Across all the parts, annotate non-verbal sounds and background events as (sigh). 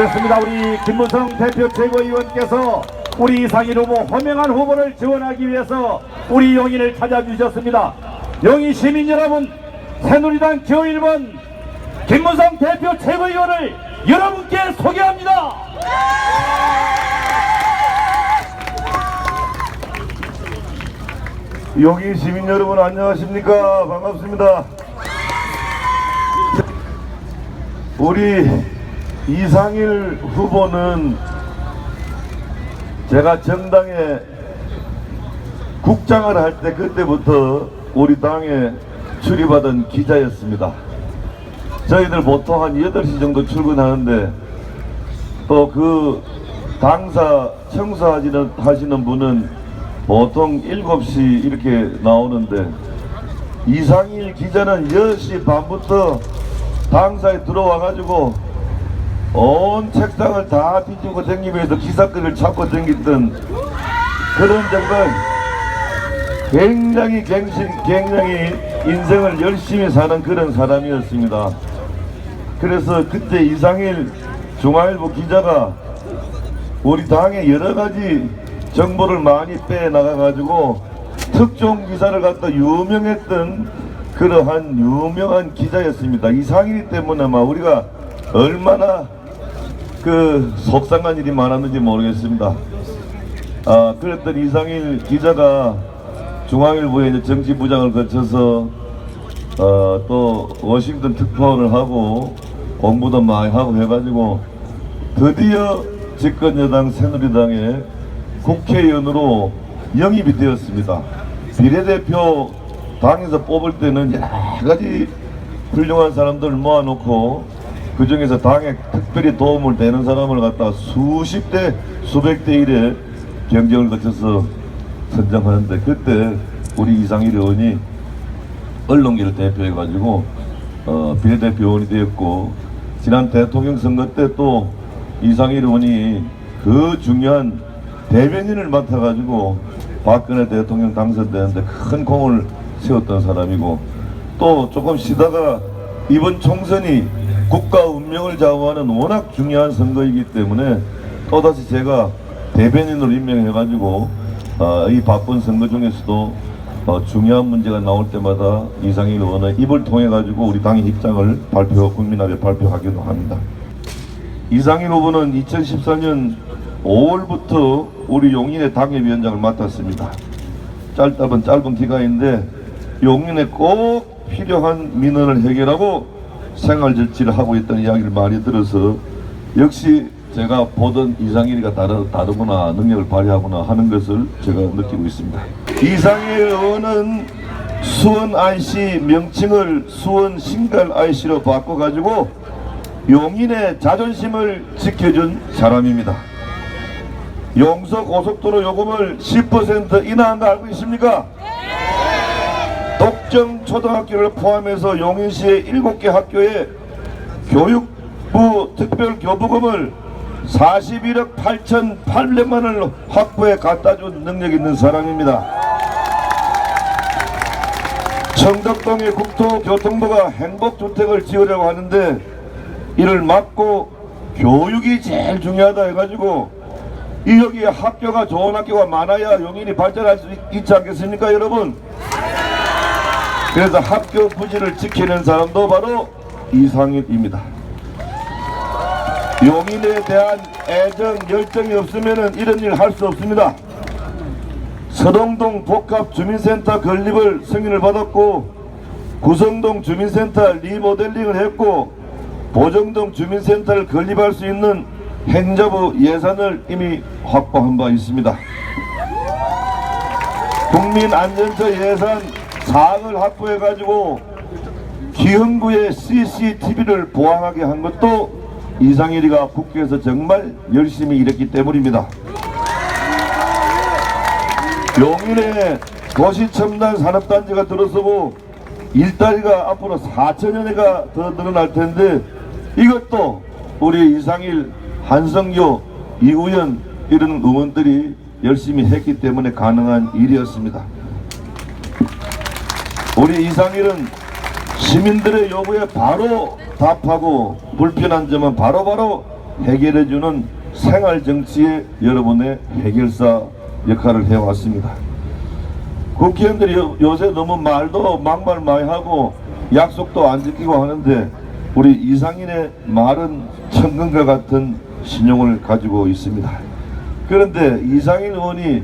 그렇습니다. 우리 김무성 대표 최고위원께서 우리 이상일 후보 허명한 후보를 지원하기 위해서 우리 용인을 찾아주셨습니다. 용인 시민 여러분, 새누리당 기호 1번 김무성 대표 최고위원을 여러분께 소개합니다. 여기 시민 여러분 안녕하십니까 반갑습니다 우리 이상일 후보는 제가 정당에 국장을 할 때 그때부터 우리 당에 출입하던 기자였습니다. 저희들 보통 한 8시 정도 출근하는데 또 그 당사 청소하시는 하시는 분은 보통 7시 이렇게 나오는데 이상일 기자는 10시 반부터 당사에 들어와 가지고 온 책상을 다 뒤지고 다니면서 기사글을 찾고 다녔던 그런 정말 굉장히 굉장히, 인생을 열심히 사는 그런 사람이었습니다. 그래서 그때 이상일 중앙일보 기자가 우리 당의 여러 가지 정보를 많이 빼나가 가지고 특종 기사를 갖다 유명했던 그러한 유명한 기자였습니다. 이상일 때문에 막 우리가 얼마나 그 속상한 일이 많았는지 모르겠습니다. 아, 그랬던 이상일 기자가 중앙일보에 정치부장을 거쳐서 어, 또 워싱턴 특파원을 하고 공부도 많이 하고 해가지고 드디어 집권여당 새누리당의 국회의원으로 영입이 되었습니다. 비례대표 당에서 뽑을 때는 여러 가지 훌륭한 사람들을 모아놓고 그 중에서 당에 특별히 도움을 되는 사람을 갖다 수십 대, 수백 대 일에 경쟁을 거쳐서 선정하는데 그때 우리 이상일 의원이 언론계를 대표해가지고 어, 비례대표 의원이 되었고 지난 대통령 선거 때 또 이상일 의원이 그 중요한 대변인을 맡아가지고 박근혜 대통령 당선되는데 큰 공을 세웠던 사람이고 또 조금 쉬다가 이번 총선이 국가 운명을 좌우하는 워낙 중요한 선거이기 때문에 또다시 제가 대변인으로 임명해가지고 어, 이 바쁜 선거 중에서도 어, 중요한 문제가 나올 때마다 이상일 의원의 입을 통해 가지고 우리 당의 입장을 발표 국민 앞에 발표하기도 합니다. 이상일 후보는 2014년 5월부터 우리 용인의 당협위원장을 맡았습니다. 짧다면 짧은 기간인데 용인에 꼭 필요한 민원을 해결하고 생활 절치를 하고 있다는 이야기를 많이 들어서 역시 제가 보던 이상일이가 다르, 다르구나 능력을 발휘하구나 하는 것을 제가 느끼고 있습니다. 이상일 의원은 수원 IC 명칭을 수원 신갈 IC로 바꿔가지고 용인의 자존심을 지켜준 사람입니다. 용서 고속도로 요금을 10% 인하한 거 알고 있습니까? 독점 초등학교를 포함해서 용인시의 7개 학교에 교육부 특별 교부금을 41억 8,800만 원을 확보해 갖다 준 능력 있는 사람입니다. 청덕동의 국토교통부가 행복주택을 지으려고 하는데 이를 막고 교육이 제일 중요하다 해가지고 이 여기 학교가 좋은 학교가 많아야 용인이 발전할 수 있- 있지 않겠습니까 여러분? 그래서 학교 부지를 지키는 사람도 바로 이상일입니다. 용인에 대한 애정, 열정이 없으면 이런 일 할 수 없습니다. 서동동 복합 주민센터 건립을 승인을 받았고 구성동 주민센터 리모델링을 했고 보정동 주민센터를 건립할 수 있는 행정부 예산을 이미 확보한 바 있습니다. 국민안전처 예산 4억을 확보해가지고 기흥구의 CCTV를 보강하게 한 것도 이상일이가 국회에서 정말 열심히 일했기 때문입니다. 용인에 도시첨단 산업단지가 들어서고 일자리가 앞으로 4천여 개가 더 늘어날 텐데 이것도 우리 이상일, 한성교, 이우연 이런 의원들이 열심히 했기 때문에 가능한 일이었습니다. 우리 이상일은 시민들의 요구에 바로 답하고 불편한 점은 바로바로 해결해주는 생활 정치의 여러분의 해결사 역할을 해왔습니다. 국회의원들이 요- 요새 너무 말도 막말 많이 하고 약속도 안 지키고 하는데 우리 이상인의 말은 천근과 같은 신용을 가지고 있습니다. 그런데 이상인 의원이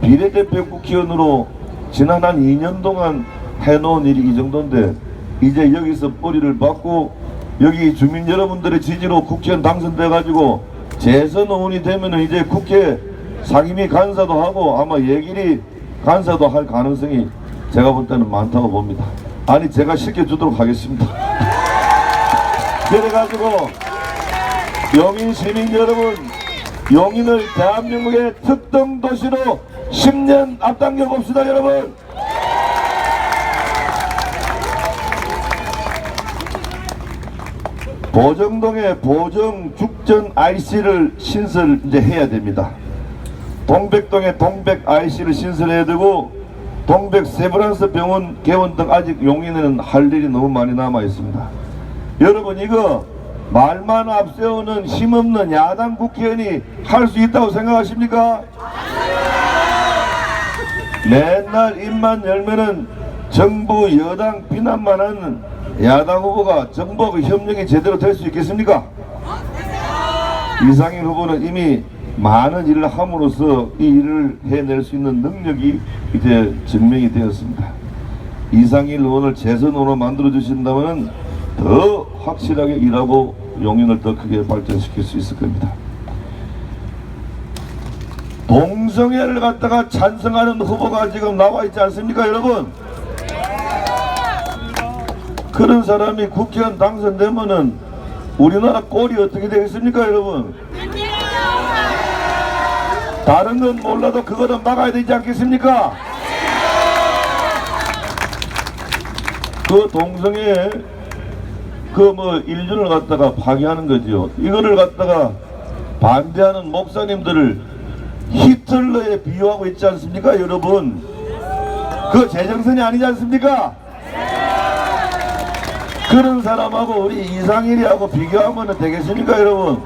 비례대표 국회의원으로 지난 한 2년 동안 해놓은 일이 이 정도인데 이제 여기서 뿌리를 받고 여기 주민 여러분들의 지지로 국회의원 당선돼 가지고 재선 의원이 되면 이제 국회 상임위 간사도 하고 아마 예길이 간사도 할 가능성이 제가 볼 때는 많다고 봅니다. 아니 제가 시켜주도록 하겠습니다. (laughs) 그래가지고 용인 시민 여러분 용인을 대한민국의 특등 도시로 10년 앞당겨 봅시다 여러분 보정동에 보정 죽전 IC를 신설 이제 해야 됩니다. 동백동에 동백 IC를 신설해야 되고 동백 세브란스 병원 개원 등 아직 용인에는 할 일이 너무 많이 남아 있습니다. 여러분 이거 말만 앞세우는 힘없는 야당 국회의원이 할 수 있다고 생각하십니까? 맨날 입만 열면은 정부 여당 비난만 하는 야당 후보가 정부하고 협력이 제대로 될 수 있겠습니까? 이상인 후보는 이미 많은 일을 함으로써 이 일을 해낼 수 있는 능력이 이제 증명이 되었습니다. 이상일 의원을 재선으로 만들어 주신다면 더 확실하게 일하고 용인을 더 크게 발전시킬 수 있을 겁니다. 동성애를 갖다가 찬성하는 후보가 지금 나와 있지 않습니까, 여러분? 그런 사람이 국회의원 당선되면은 우리나라 꼴이 어떻게 되겠습니까, 여러분? 다른 건 몰라도 그거는 막아야 되지 않겠습니까? 그 동성애 그뭐 일준을 갖다가 파기하는 거지요. 이거를 갖다가 반대하는 목사님들을 히틀러에 비유하고 있지 않습니까, 여러분? 그 제정선이 아니지 않습니까? 그런 사람하고 우리 이상일이하고 비교하면 되겠습니까, 여러분?